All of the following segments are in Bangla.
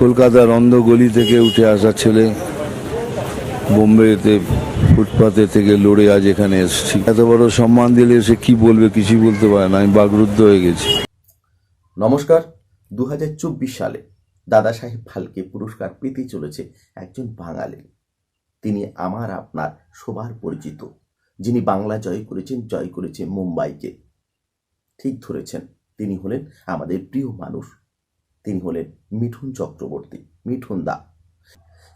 কলকাতার অন্ধ গলি থেকে উঠে আসা ছেলে, বোম্বেতে, ফুটপাতে থেকে লড়ে আজ এখানে এসেছি। এত বড় সম্মান দিলে সে কি বলবে, কিছুই বলতে পারে না, আমি বাগরুদ্ধ হয়ে গেছি। নমস্কার দু হাজার চব্বিশ সালে দাদা সাহেব ফালকে পুরস্কার পেতে চলেছে একজন বাঙালি। তিনি আমার আপনার সবার পরিচিত, যিনি বাংলা জয় করেছেন, জয় করেছে মুম্বাইকে। ঠিক ধরেছেন, তিনি হলেন আমাদের প্রিয় মানুষ। তিনি হলেন মিঠুন চক্রবর্তী, মিঠুন দা।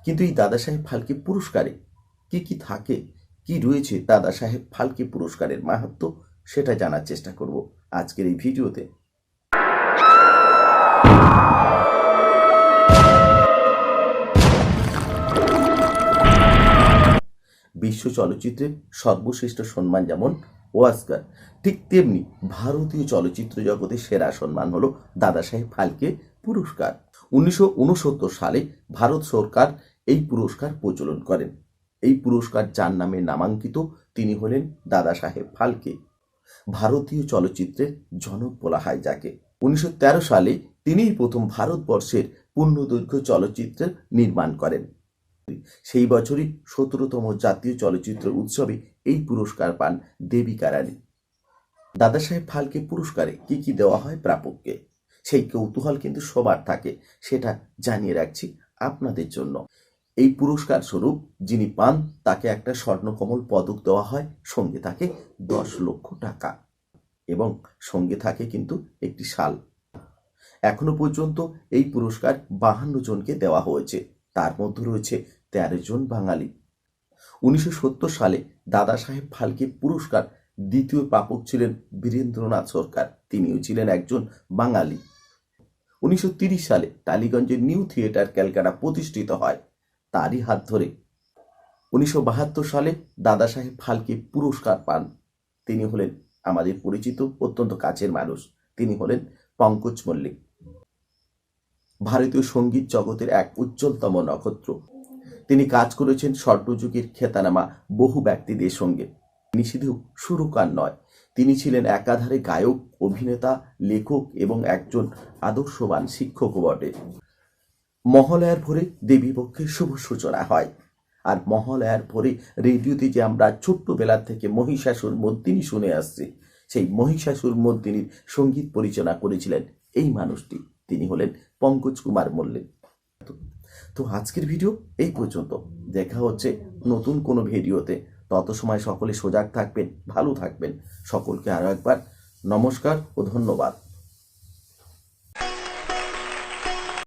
কিন্তু এই দাদা সাহেব ফালকে পুরস্কারে কি কি থাকে, কি রয়েছে দাদা সাহেব ফালকে পুরস্কারের মাহাত্ম সেটা জানার চেষ্টা করব আজকের এই ভিডিওতে। বিশ্ব চলচ্চিত্রের সর্বশ্রেষ্ঠ সম্মান যেমন ওয়াস্কার, ঠিক তেমনি ভারতীয় চলচ্চিত্র জগতে সেরা সম্মান হলো দাদা সাহেব ফালকে পুরস্কার। উনিশশো উনসত্তর সালে ভারত সরকার এই পুরস্কার প্রচলন করেন। এই পুরস্কার যার নামে নামাঙ্কিত তিনি হলেন দাদা সাহেব ফালকে। ভারতীয় চলচ্চিত্রের জনক বলা হয় যাকে। উনিশশো তেরো সালে তিনিই প্রথম ভারতবর্ষের পূর্ণদৈর্ঘ্য চলচ্চিত্রের নির্মাণ করেন। সেই বছরই সতেরোতম জাতীয় চলচ্চিত্র উৎসবে এই পুরস্কার পান দেবিকা রানী দাদা সাহেব ফালকে পুরস্কারে কি কি দেওয়া হয় প্রাপককে? সেই কৌতূহল কিন্তু সবার থাকে, সেটা জানিয়ে রাখছি আপনাদের জন্য। এই পুরস্কার স্বরূপ যিনি পান, তাকে একটা স্বর্ণকমল পদক দেওয়া হয়, সঙ্গে থাকে দশ লক্ষ টাকা। এবং সঙ্গে থাকে কিন্তু একটি শাল। এখনও পর্যন্ত এই পুরস্কার বাহান্ন জনকে দেওয়া হয়েছে। তার মধ্যে রয়েছে তেরো জন বাঙালি। উনিশশো সত্তর সালে দাদা সাহেব ফালকে পুরস্কার দ্বিতীয় প্রাপক ছিলেন বীরেন্দ্রনাথ সরকার। তিনিও ছিলেন একজন বাঙালি। উনিশশো সালে টালিগঞ্জের নিউ থিয়েটার ক্যালকাটা প্রতিষ্ঠিত হয়। তারই হাত ধরে। উনিশশো বাহাত্তর সালে দাদা সাহেব ফালকে পুরস্কার পান। তিনি হলেন আমাদের পরিচিত, অত্যন্ত কাছের মানুষ। তিনি হলেন পঙ্কজ মল্লিক। ভারতীয় সংগীত জগতের এক উজ্জ্বলতম নক্ষত্র। তিনি কাজ করেছেন স্বর্ণযুগের খ্যাতানামা বহু ব্যক্তিদের সঙ্গে। তিনি শুধু সুরকার নয়। তিনি ছিলেন একাধারে গায়ক, অভিনেতা, লেখক এবং একজন আদর্শবান শিক্ষকও বটে। মহালয়ার ভোরে দেবী পক্ষের শুভ সূচনা হয়। আর মহালয়ার ভোরে রেডিওতে যে আমরা ছোট্টবেলা থেকে মহিষাসুর মর্দিনী শুনে আসছি, সেই মহিষাসুর মর্দিনীর সংগীত পরিচালনা করেছিলেন এই মানুষটি। তিনি হলেন পঙ্কজ কুমার মল্লিক তো আজকের ভিডিও এই পর্যন্ত। দেখা হচ্ছে নতুন কোনো ভিডিওতে। তত সময় সকলে সজাগ থাকবেন ভালো থাকবেন। সকলকে আরও একবার নমস্কার ও ধন্যবাদ।